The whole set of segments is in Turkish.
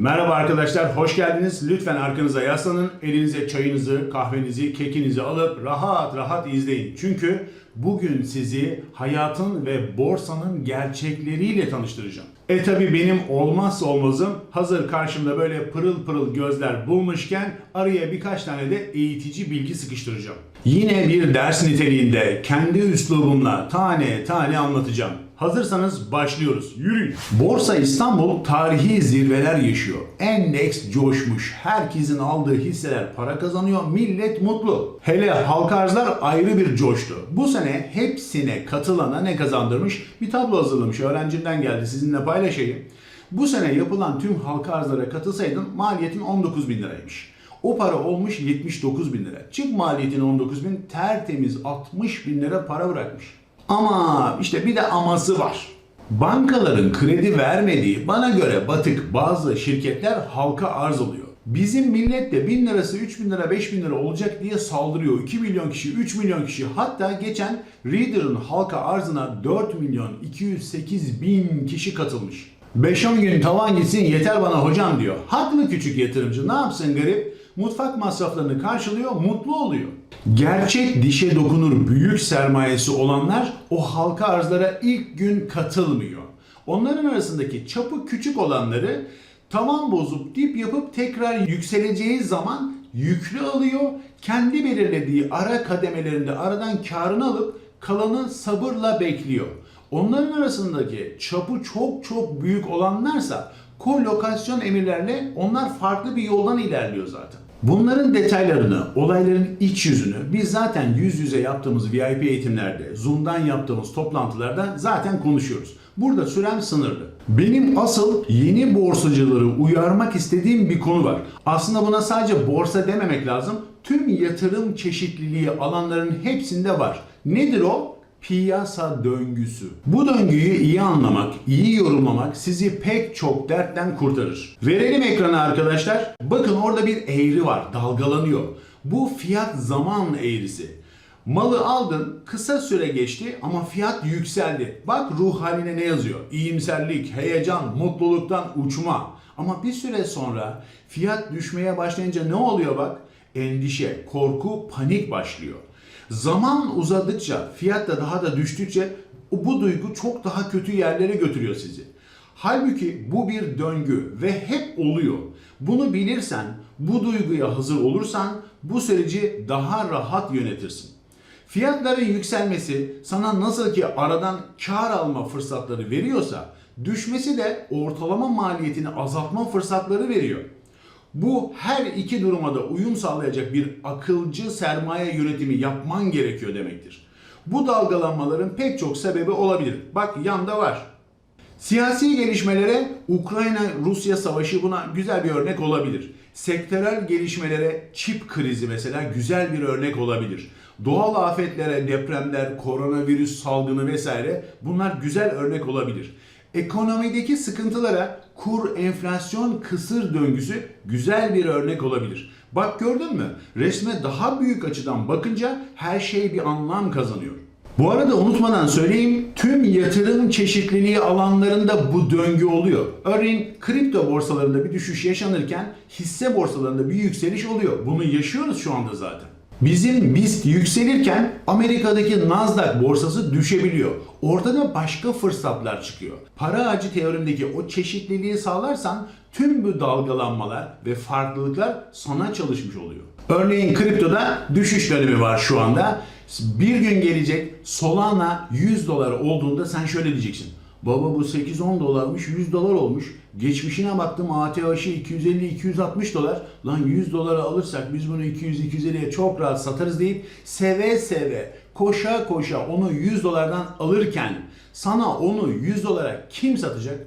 Merhaba arkadaşlar, hoş geldiniz. Lütfen arkanıza yaslanın, elinize çayınızı, kahvenizi, kekinizi alıp rahat rahat izleyin. Çünkü bugün sizi hayatın ve borsanın gerçekleriyle tanıştıracağım. E tabi benim olmazsa olmazım hazır karşımda böyle pırıl pırıl gözler bulmuşken araya birkaç tane de eğitici bilgi sıkıştıracağım. Yine bir ders niteliğinde kendi üslubumla tane tane anlatacağım. Hazırsanız başlıyoruz. Yürüyün. Borsa İstanbul tarihi zirveler yaşıyor. Endeks coşmuş. Herkesin aldığı hisseler para kazanıyor. Millet mutlu. Hele halka arzlar ayrı bir coştu. Bu sene hepsine katılana ne kazandırmış? Bir tablo hazırlamış. Öğrencimden geldi. Sizinle paylaşayım. Bu sene yapılan tüm halka arzlara katılsaydın maliyetin 19 bin liraymış. O para olmuş 79 bin lira. Çık maliyetin 19 bin tertemiz 60 bin lira para bırakmış. Ama işte bir de aması var. Bankaların kredi vermediği bana göre batık bazı şirketler halka arz alıyor. Bizim millet de 1000 lirası 3 bin lira 5 bin lira olacak diye saldırıyor. 2 milyon kişi 3 milyon kişi hatta geçen Reader'ın halka arzına 4 milyon 208 bin kişi katılmış. 5-10 gün tavan gitsin yeter bana hocam diyor. Haklı küçük yatırımcı ne yapsın garip? Mutfak masraflarını karşılıyor, mutlu oluyor. Gerçek dişe dokunur büyük sermayesi olanlar o halka arzlara ilk gün katılmıyor. Onların arasındaki çapı küçük olanları tavan bozup dip yapıp tekrar yükseleceği zaman yüklü alıyor. Kendi belirlediği ara kademelerinde aradan karını alıp kalanı sabırla bekliyor. Onların arasındaki çapı çok çok büyük olanlarsa kolokasyon emirlerle onlar farklı bir yoldan ilerliyor zaten. Bunların detaylarını, olayların iç yüzünü biz zaten yüz yüze yaptığımız VIP eğitimlerde, Zoom'dan yaptığımız toplantılarda zaten konuşuyoruz. Burada sürem sınırlı. Benim asıl yeni borsacıları uyarmak istediğim bir konu var. Aslında buna sadece borsa dememek lazım. Tüm yatırım çeşitliliği alanların hepsinde var. Nedir o? Piyasa döngüsü. Bu döngüyü iyi anlamak, iyi yorumlamak sizi pek çok dertten kurtarır. Verelim ekrana arkadaşlar. Bakın orada bir eğri var, dalgalanıyor. Bu fiyat zaman eğrisi. Malı aldın, kısa süre geçti ama fiyat yükseldi. Bak ruh haline ne yazıyor? İyimserlik, heyecan, mutluluktan uçma. Ama bir süre sonra fiyat düşmeye başlayınca ne oluyor bak? Endişe, korku, panik başlıyor. Zaman uzadıkça, fiyat da daha da düştükçe bu duygu çok daha kötü yerlere götürüyor sizi. Halbuki bu bir döngü ve hep oluyor. Bunu bilirsen, bu duyguya hazır olursan bu süreci daha rahat yönetirsin. Fiyatların yükselmesi sana nasıl ki aradan kar alma fırsatları veriyorsa, düşmesi de ortalama maliyetini azaltma fırsatları veriyor. Bu her iki duruma da uyum sağlayacak bir akılcı sermaye yönetimi yapman gerekiyor demektir. Bu dalgalanmaların pek çok sebebi olabilir. Bak yanda var. Siyasi gelişmelere Ukrayna-Rusya savaşı buna güzel bir örnek olabilir. Sektörel gelişmelere çip krizi mesela güzel bir örnek olabilir. Doğal afetlere, depremler, koronavirüs salgını vesaire bunlar güzel örnek olabilir. Ekonomideki sıkıntılara kur, enflasyon, kısır döngüsü güzel bir örnek olabilir. Bak gördün mü? Resme daha büyük açıdan bakınca her şey bir anlam kazanıyor. Bu arada unutmadan söyleyeyim, tüm yatırım çeşitliliği alanlarında bu döngü oluyor. Örneğin kripto borsalarında bir düşüş yaşanırken hisse borsalarında bir yükseliş oluyor. Bunu yaşıyoruz şu anda zaten. Bizim BIST yükselirken Amerika'daki Nasdaq borsası düşebiliyor. Ortada başka fırsatlar çıkıyor. Para ağacı teorimdeki o çeşitliliği sağlarsan tüm bu dalgalanmalar ve farklılıklar sana çalışmış oluyor. Örneğin kriptoda düşüş dönemi var şu anda. Bir gün gelecek Solana 100 dolar olduğunda sen şöyle diyeceksin. Baba bu 8-10 dolarmış 100 dolar olmuş. Geçmişine baktım ATH'ı 250-260 dolar. Lan 100 dolara alırsak biz bunu 200-250'ye çok rahat satarız deyip seve seve koşa koşa onu 100 dolardan alırken sana onu 100 dolara kim satacak?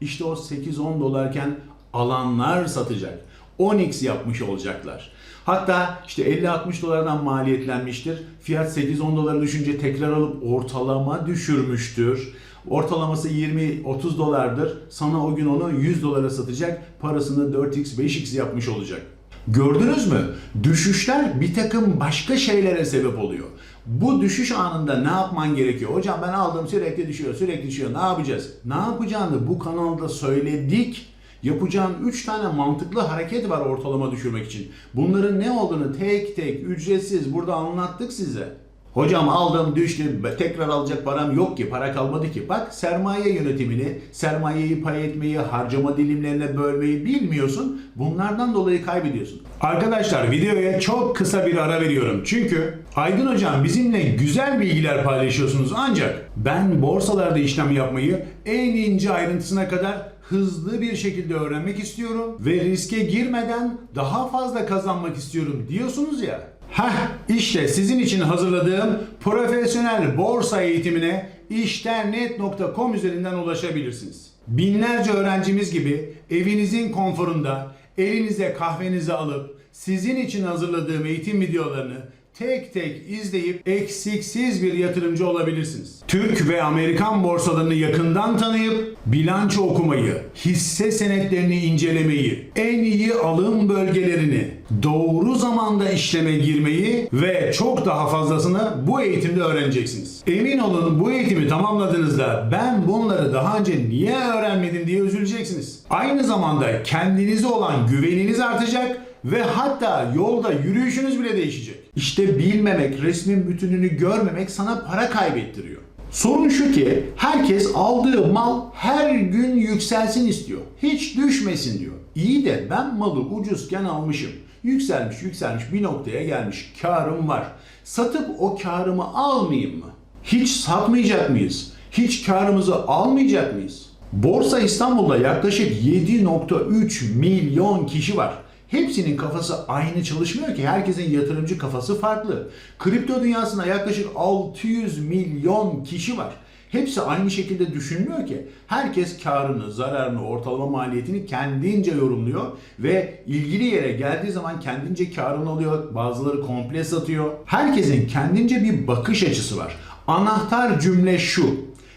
İşte o 8-10 dolarken alanlar satacak. 10x yapmış olacaklar. Hatta işte 50-60 dolardan maliyetlenmiştir. Fiyat 8-10 dolara düşünce tekrar alıp ortalama düşürmüştür. Ortalaması 20-30 dolardır. Sana o gün onu 100 dolara satacak. Parasını 4x 5x yapmış olacak. Gördünüz mü? Düşüşler bir takım başka şeylere sebep oluyor. Bu düşüş anında ne yapman gerekiyor? Hocam ben aldım sürekli düşüyor, sürekli düşüyor. Ne yapacağız? Ne yapacağını bu kanalda söyledik. Yapacağın 3 tane mantıklı hareket var ortalama düşürmek için. Bunların ne olduğunu tek tek ücretsiz burada anlattık size. Hocam aldım düştü tekrar alacak param yok ki para kalmadı ki. Bak sermaye yönetimini, sermayeyi pay etmeyi, harcama dilimlerine bölmeyi bilmiyorsun. Bunlardan dolayı kaybediyorsun. Arkadaşlar videoya çok kısa bir ara veriyorum. Çünkü Aydın Hocam bizimle güzel bilgiler paylaşıyorsunuz ancak ben borsalarda işlem yapmayı en ince ayrıntısına kadar hızlı bir şekilde öğrenmek istiyorum ve riske girmeden daha fazla kazanmak istiyorum diyorsunuz ya. Heh işte sizin için hazırladığım profesyonel borsa eğitimine işternet.com üzerinden ulaşabilirsiniz. Binlerce öğrencimiz gibi evinizin konforunda elinize kahvenizi alıp sizin için hazırladığım eğitim videolarını tek tek izleyip eksiksiz bir yatırımcı olabilirsiniz. Türk ve Amerikan borsalarını yakından tanıyıp bilanço okumayı, hisse senetlerini incelemeyi, en iyi alım bölgelerini, doğru zamanda işleme girmeyi ve çok daha fazlasını bu eğitimde öğreneceksiniz. Emin olun bu eğitimi tamamladığınızda ben bunları daha önce niye öğrenmedim diye üzüleceksiniz. Aynı zamanda kendinize olan güveniniz artacak ve hatta yolda yürüyüşünüz bile değişecek. İşte bilmemek, resmin bütününü görmemek sana para kaybettiriyor. Sorun şu ki herkes aldığı mal her gün yükselsin istiyor. Hiç düşmesin diyor. İyi de ben malı ucuzken almışım. Yükselmiş yükselmiş bir noktaya gelmiş. Karım var. Satıp o karımı almayayım mı? Hiç satmayacak mıyız? Hiç karımızı almayacak mıyız? Borsa İstanbul'da yaklaşık 7.3 milyon kişi var. Hepsinin kafası aynı çalışmıyor ki. Herkesin yatırımcı kafası farklı. Kripto dünyasında yaklaşık 600 milyon kişi var. Hepsi aynı şekilde düşünmüyor ki. Herkes karını, zararını, ortalama maliyetini kendince yorumluyor ve ilgili yere geldiği zaman kendince karını alıyor. Bazıları komple satıyor. Herkesin kendince bir bakış açısı var. Anahtar cümle şu.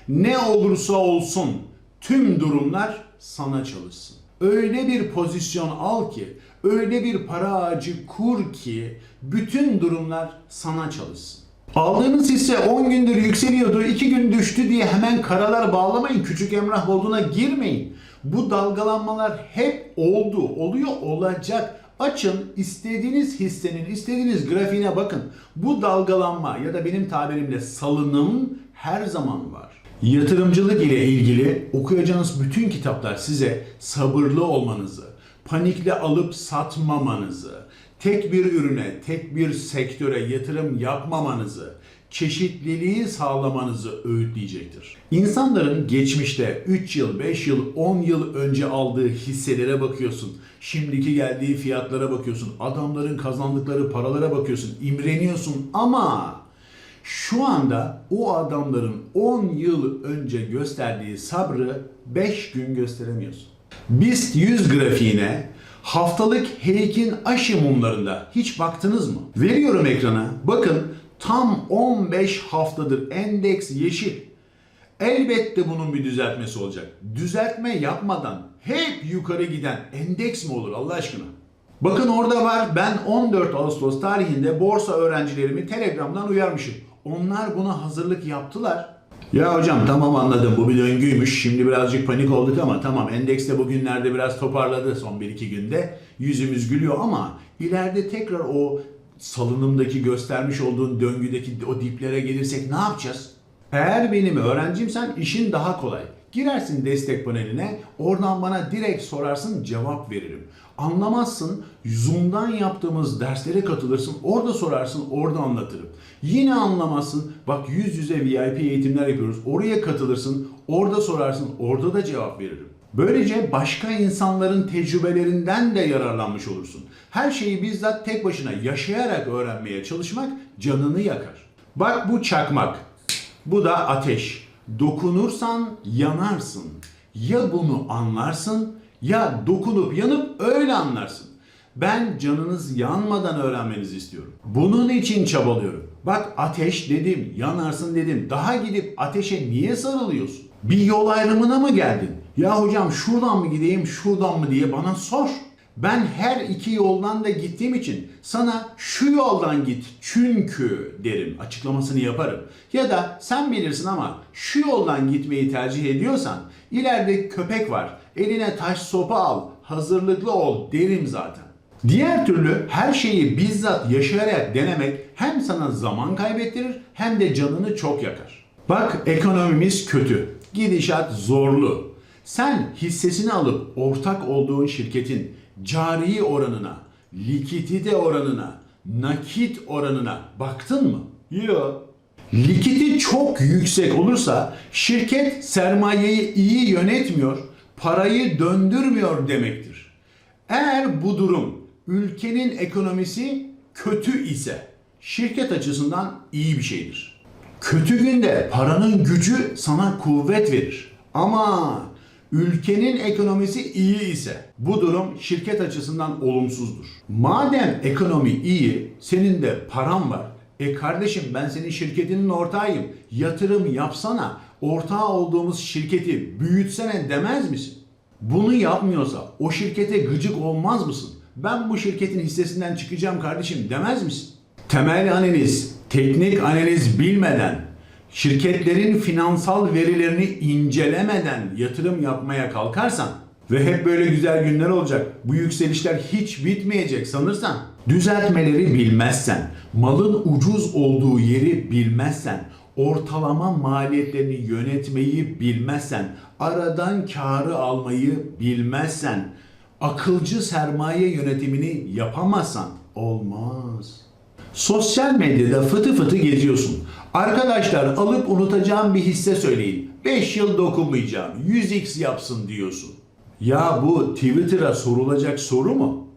Ne olursa olsun tüm durumlar sana çalışsın. Öyle bir pozisyon al ki, öyle bir para ağacı kur ki bütün durumlar sana çalışsın. Aldığınız hisse 10 gündür yükseliyordu, 2 gün düştü diye hemen karalar bağlamayın. Küçük emrah olduğuna girmeyin. Bu dalgalanmalar hep oldu, oluyor, olacak. Açın istediğiniz hissenin, istediğiniz grafiğine bakın. Bu dalgalanma ya da benim tabirimle salınım her zaman var. Yatırımcılık ile ilgili okuyacağınız bütün kitaplar size sabırlı olmanızı, panikle alıp satmamanızı, tek bir ürüne, tek bir sektöre yatırım yapmamanızı, çeşitliliği sağlamanızı öğütleyecektir. İnsanların geçmişte 3 yıl, 5 yıl, 10 yıl önce aldığı hisselere bakıyorsun. Şimdiki geldiği fiyatlara bakıyorsun. Adamların kazandıkları paralara bakıyorsun. imreniyorsun ama şu anda o adamların 10 yıl önce gösterdiği sabrı 5 gün gösteremiyorsun. BIST 100 grafiğine haftalık Heyk'in aşı mumlarında hiç baktınız mı? Veriyorum ekrana. Bakın tam 15 haftadır endeks yeşil. Elbette bunun bir düzeltmesi olacak. Düzeltme yapmadan hep yukarı giden endeks mi olur Allah aşkına? Bakın orada var ben 14 Ağustos tarihinde borsa öğrencilerimi Telegram'dan uyarmışım. Onlar buna hazırlık yaptılar. Ya hocam tamam anladım bu bir döngüymüş. Şimdi birazcık panik olduk ama tamam endeks de bugünlerde biraz toparladı son 1-2 günde. Yüzümüz gülüyor ama ileride tekrar o salınımdaki göstermiş olduğun döngüdeki o diplere gelirsek ne yapacağız? Eğer benim öğrencimsen işin daha kolay. Girersin destek paneline, oradan bana direkt sorarsın, cevap veririm. Anlamazsın, Zoom'dan yaptığımız derslere katılırsın, orada sorarsın, orada anlatırım. Yine anlamazsın, bak yüz yüze VIP eğitimler yapıyoruz, oraya katılırsın, orada sorarsın, orada da cevap veririm. Böylece başka insanların tecrübelerinden de yararlanmış olursun. Her şeyi bizzat tek başına yaşayarak öğrenmeye çalışmak canını yakar. Bak bu çakmak, bu da ateş. Dokunursan yanarsın. Ya bunu anlarsın ya dokunup yanıp öyle anlarsın. Ben canınız yanmadan öğrenmenizi istiyorum. Bunun için çabalıyorum. Bak ateş dedim, yanarsın dedim. Daha gidip ateşe niye sarılıyorsun? Bir yol ayrımına mı geldin? Ya hocam şuradan mı gideyim, şuradan mı diye bana sor. Ben her iki yoldan da gittiğim için sana şu yoldan git çünkü derim açıklamasını yaparım. Ya da sen bilirsin ama şu yoldan gitmeyi tercih ediyorsan ileride köpek var Eline taş sopa al, hazırlıklı ol derim zaten. Diğer türlü her şeyi bizzat yaşayarak denemek hem sana zaman kaybettirir hem de canını çok yakar. Bak ekonomimiz kötü, gidişat zorlu. Sen hissesini alıp ortak olduğun şirketin cari oranına, likidite oranına, nakit oranına baktın mı? Yok. Likidi çok yüksek olursa şirket sermayeyi iyi yönetmiyor, parayı döndürmüyor demektir. Eğer bu durum ülkenin ekonomisi kötü ise şirket açısından iyi bir şeydir. Kötü günde paranın gücü sana kuvvet verir. Ama ülkenin ekonomisi iyi ise bu durum şirket açısından olumsuzdur. Madem ekonomi iyi, senin de paran var. E kardeşim ben senin şirketinin ortağıyım. Yatırım yapsana. Ortağı olduğumuz şirketi büyütsene demez misin? Bunu yapmıyorsa o şirkete gıcık olmaz mısın? Ben bu şirketin hissesinden çıkacağım kardeşim demez misin? Temel analiz, teknik analiz bilmeden, şirketlerin finansal verilerini incelemeden yatırım yapmaya kalkarsan ve hep böyle güzel günler olacak, bu yükselişler hiç bitmeyecek sanırsan, düzeltmeleri bilmezsen, malın ucuz olduğu yeri bilmezsen, ortalama maliyetlerini yönetmeyi bilmezsen, aradan karı almayı bilmezsen, akılcı sermaye yönetimini yapamazsan olmaz. Sosyal medyada fıtı fıtı geziyorsun. Arkadaşlar alıp unutacağım bir hisse söyleyin. 5 yıl dokunmayacağım. 100x yapsın diyorsun. Ya bu Twitter'a sorulacak soru mu?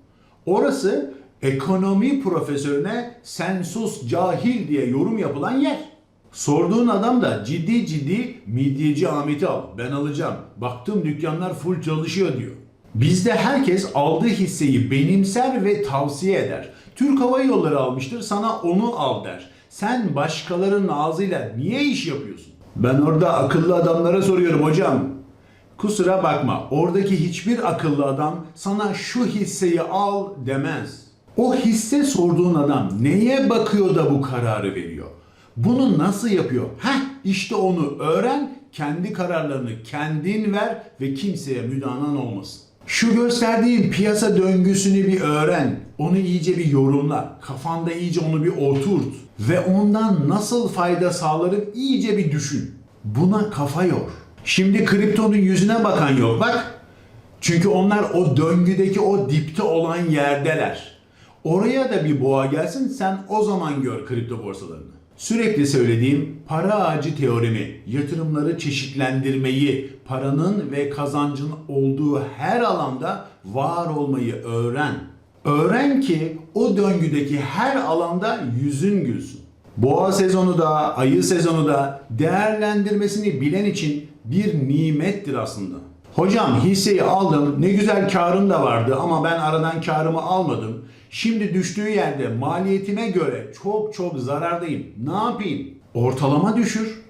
Orası ekonomi profesörüne sen sus cahil diye yorum yapılan yer. Sorduğun adam da ciddi ciddi midyeci Ahmet'i al. Ben alacağım. Baktım dükkanlar full çalışıyor diyor. Bizde herkes aldığı hisseyi benimser ve tavsiye eder. Türk Hava Yolları almıştır sana onu al der. Sen başkalarının ağzıyla niye iş yapıyorsun? Ben orada akıllı adamlara soruyorum hocam. Kusura bakma oradaki hiçbir akıllı adam sana şu hisseyi al demez. O hisse sorduğun adam neye bakıyor da bu kararı veriyor? Bunu nasıl yapıyor? Heh işte onu öğren, kendi kararlarını kendin ver ve kimseye müdahalan olmasın. Şu gösterdiğim piyasa döngüsünü bir öğren. Onu iyice bir yorumla. Kafanda iyice onu bir oturt. Ve ondan nasıl fayda sağlarım iyice bir düşün. Buna kafa yor. Şimdi kriptonun yüzüne bakan yok bak. Çünkü onlar o döngüdeki o dipte olan yerdeler. Oraya da bir boğa gelsin sen o zaman gör kripto borsalarını. Sürekli söylediğim para ağacı teoremi, yatırımları çeşitlendirmeyi, paranın ve kazancın olduğu her alanda var olmayı öğren. Öğren ki o döngüdeki her alanda yüzün gülsün. Boğa sezonu da, ayı sezonu da değerlendirmesini bilen için bir nimettir aslında. Hocam hisseyi aldım, ne güzel karım da vardı ama ben aradan karımı almadım. Şimdi düştüğü yerde maliyetime göre çok çok zarardayım. Ne yapayım? Ortalama düşür.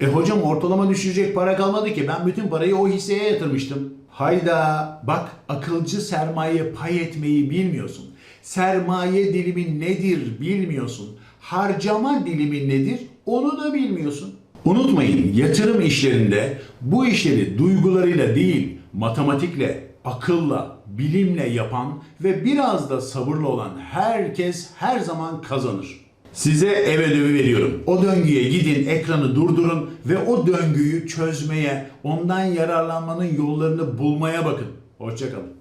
E hocam ortalama düşecek para kalmadı ki. Ben bütün parayı o hisseye yatırmıştım. Hayda bak akılcı sermaye pay etmeyi bilmiyorsun. Sermaye dilimi nedir bilmiyorsun. Harcama dilimi nedir onu da bilmiyorsun. Unutmayın yatırım işlerinde bu işleri duygularıyla değil matematikle, akılla, bilimle yapan ve biraz da sabırlı olan herkes her zaman kazanır. Size ev ödevi veriyorum. O döngüye gidin, ekranı durdurun ve o döngüyü çözmeye, ondan yararlanmanın yollarını bulmaya bakın. Hoşçakalın.